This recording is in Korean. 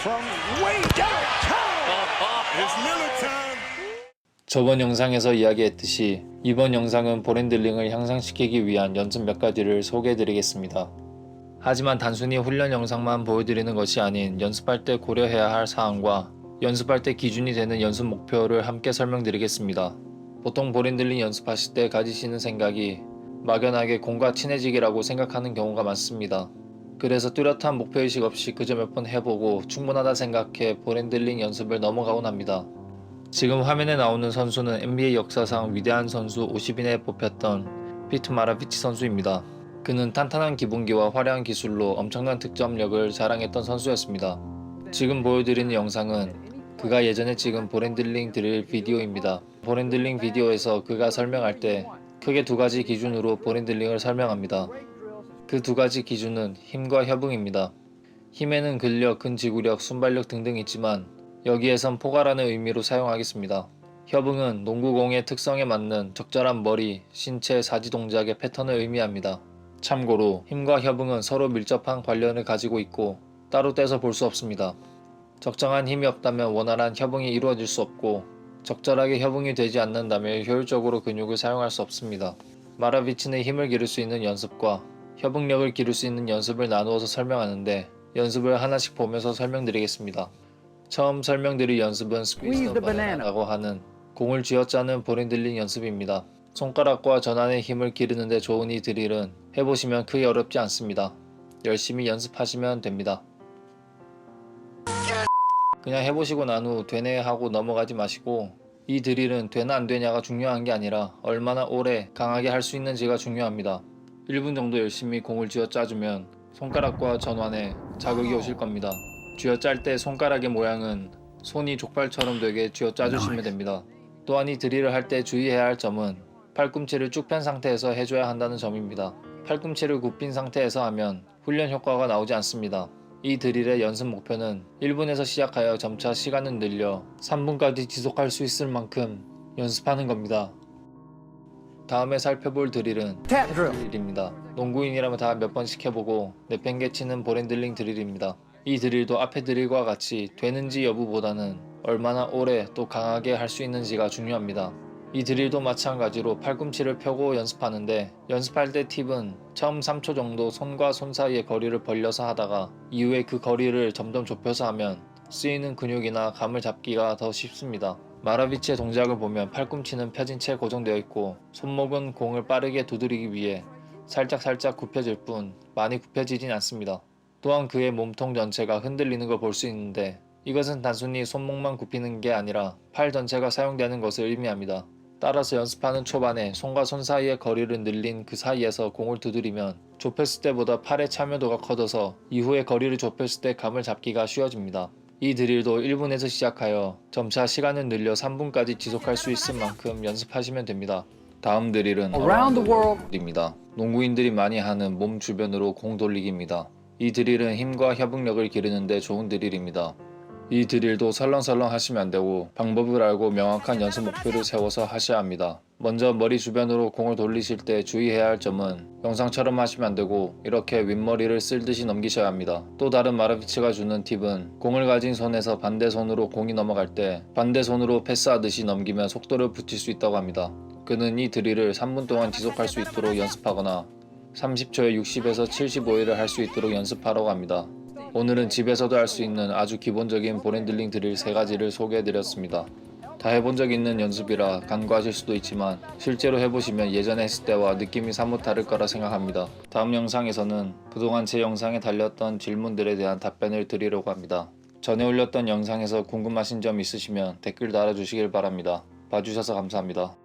from way downtown. It's Miller time. 저번 영상에서 이야기했듯이 이번 영상은 볼핸들링을 향상시키기 위한 연습 몇 가지를 소개해드리겠습니다. 하지만 단순히 훈련 영상만 보여드리는 것이 아닌 연습할 때 고려해야 할 사항과 연습할 때 기준이 되는 연습 목표를 함께 설명드리겠습니다. 보통 볼핸들링 연습하실 때 가지시는 생각이 막연하게 공과 친해지기라고 생각하는 경우가 많습니다. 그래서 뚜렷한 목표의식 없이 그저 몇 번 해보고 충분하다 생각해 볼핸들링 연습을 넘어가곤 합니다. 지금 화면에 나오는 선수는 NBA 역사상 위대한 선수 50인에 뽑혔던 피트 마라비치 선수입니다. 그는 탄탄한 기본기와 화려한 기술로 엄청난 득점력을 자랑했던 선수였습니다. 지금 보여드리는 영상은 그가 예전에 찍은 볼핸들링 드릴 비디오입니다. 볼핸들링 비디오에서 그가 설명할 때 크게 두 가지 기준으로 볼핸들링을 설명합니다. 그 두 가지 기준은 힘과 협응입니다. 힘에는 근력, 근지구력, 순발력 등등 있지만 여기에선 포가라는 의미로 사용하겠습니다. 협응은 농구공의 특성에 맞는 적절한 머리, 신체, 사지 동작의 패턴을 의미합니다. 참고로 힘과 협응은 서로 밀접한 관련을 가지고 있고 따로 떼서 볼 수 없습니다. 적정한 힘이 없다면 원활한 협응이 이루어질 수 없고 적절하게 협응이 되지 않는다면 효율적으로 근육을 사용할 수 없습니다. 마라비치는 힘을 기를 수 있는 연습과 협응력을 기를 수 있는 연습을 나누어서 설명하는데 연습을 하나씩 보면서 설명드리겠습니다. 처음 설명드릴 연습은 스퀴즈 더 바나나라고 하는 공을 쥐어짜는 볼핸들링 연습입니다. 손가락과 전환의 힘을 기르는데 좋은 이 드릴은 해보시면 크게 어렵지 않습니다. 열심히 연습하시면 됩니다. 그냥 해보시고 난 후 되네 하고 넘어가지 마시고 이 드릴은 되나 안 되냐가 중요한 게 아니라 얼마나 오래 강하게 할 수 있는지가 중요합니다. 1분 정도 열심히 공을 쥐어 짜주면 손가락과 전환에 자극이 오실 겁니다. 쥐어 짤 때 손가락의 모양은 손이 족발처럼 되게 쥐어 짜주시면 됩니다. 또한 이 드릴을 할 때 주의해야 할 점은 팔꿈치를 쭉 편 상태에서 해줘야 한다는 점입니다. 팔꿈치를 굽힌 상태에서 하면 훈련 효과가 나오지 않습니다. 이 드릴의 연습 목표는 1분에서 시작하여 점차 시간을 늘려 3분까지 지속할 수 있을 만큼 연습하는 겁니다. 다음에 살펴볼 드릴은. 드릴입니다. 농구인이라면 다 몇 번씩 해보고 내팽개치는 볼핸들링 드릴입니다. 이 드릴도 앞의 드릴과 같이 되는지 여부보다는 얼마나 오래 또 강하게 할 수 있는지가 중요합니다. 이 드릴도 마찬가지로 팔꿈치를 펴고 연습하는데 연습할 때 팁은 처음 3초 정도 손과 손 사이의 거리를 벌려서 하다가 이후에 그 거리를 점점 좁혀서 하면 쓰이는 근육이나 감을 잡기가 더 쉽습니다. 마라비치의 동작을 보면 팔꿈치는 펴진 채 고정되어 있고 손목은 공을 빠르게 두드리기 위해 살짝 살짝 굽혀질 뿐 많이 굽혀지진 않습니다. 또한 그의 몸통 전체가 흔들리는 걸 볼 수 있는데 이것은 단순히 손목만 굽히는 게 아니라 팔 전체가 사용되는 것을 의미합니다. 따라서 연습하는 초반에 손과 손 사이의 거리를 늘린 그 사이에서 공을 두드리면 좁혔을 때보다 팔의 참여도가 커져서 이후에 거리를 좁혔을 때 감을 잡기가 쉬워집니다. 이 드릴도 1분에서 시작하여 점차 시간을 늘려 3분까지 지속할 수 있을 만큼 연습하시면 됩니다. 다음 드릴은 Around the world. 입니다. 농구인들이 많이 하는 몸 주변으로 공 돌리기입니다. 이 드릴은 힘과 협응력을 기르는데 좋은 드릴입니다. 이 드릴도 설렁설렁 하시면 안 되고 방법을 알고 명확한 연습 목표를 세워서 하셔야 합니다. 먼저 머리 주변으로 공을 돌리실 때 주의해야 할 점은 영상처럼 하시면 안 되고 이렇게 윗머리를 쓸듯이 넘기셔야 합니다. 또 다른 마라비치가 주는 팁은 공을 가진 손에서 반대 손으로 공이 넘어갈 때 반대 손으로 패스하듯이 넘기면 속도를 붙일 수 있다고 합니다. 그는 이 드릴을 3분 동안 지속할 수 있도록 연습하거나 30초에 60에서 75회를 할 수 있도록 연습하라고 합니다. 오늘은 집에서도 할 수 있는 아주 기본적인 볼핸들링 드릴 3가지를 소개해드렸습니다. 다 해본 적 있는 연습이라 간과하실 수도 있지만 실제로 해보시면 예전에 했을 때와 느낌이 사뭇 다를 거라 생각합니다. 다음 영상에서는 그동안 제 영상에 달렸던 질문들에 대한 답변을 드리려고 합니다. 전에 올렸던 영상에서 궁금하신 점 있으시면 댓글 달아주시길 바랍니다. 봐주셔서 감사합니다.